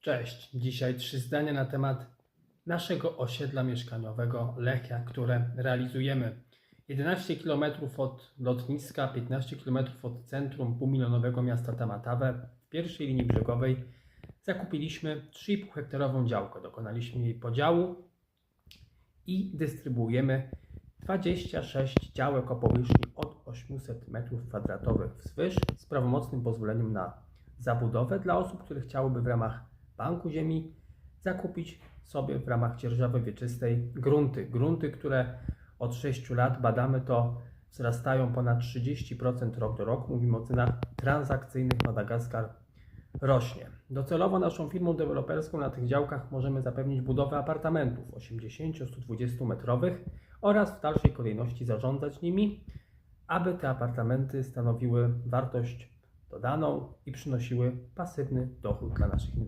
Cześć. Dzisiaj trzy zdania na temat naszego osiedla mieszkaniowego Lechia, które realizujemy. 11 km od lotniska, 15 km od centrum półmilionowego miasta Tamatawę. W pierwszej linii brzegowej zakupiliśmy 3,5 hektarową działkę. Dokonaliśmy jej podziału i dystrybuujemy 26 działek o powierzchni od 800 m2 wzwyż z prawomocnym pozwoleniem na zabudowę dla osób, które chciałyby w ramach Banku Ziemi zakupić sobie w ramach dzierżawy wieczystej grunty. Grunty, które od 6 lat badamy, to wzrastają ponad 30% rok do roku. Mówimy o cenach transakcyjnych. Madagaskar rośnie. Docelowo naszą firmą deweloperską na tych działkach możemy zapewnić budowę apartamentów 80-120 metrowych oraz w dalszej kolejności zarządzać nimi, aby te apartamenty stanowiły wartość dodaną i przynosiły pasywny dochód dla naszych inwestorów.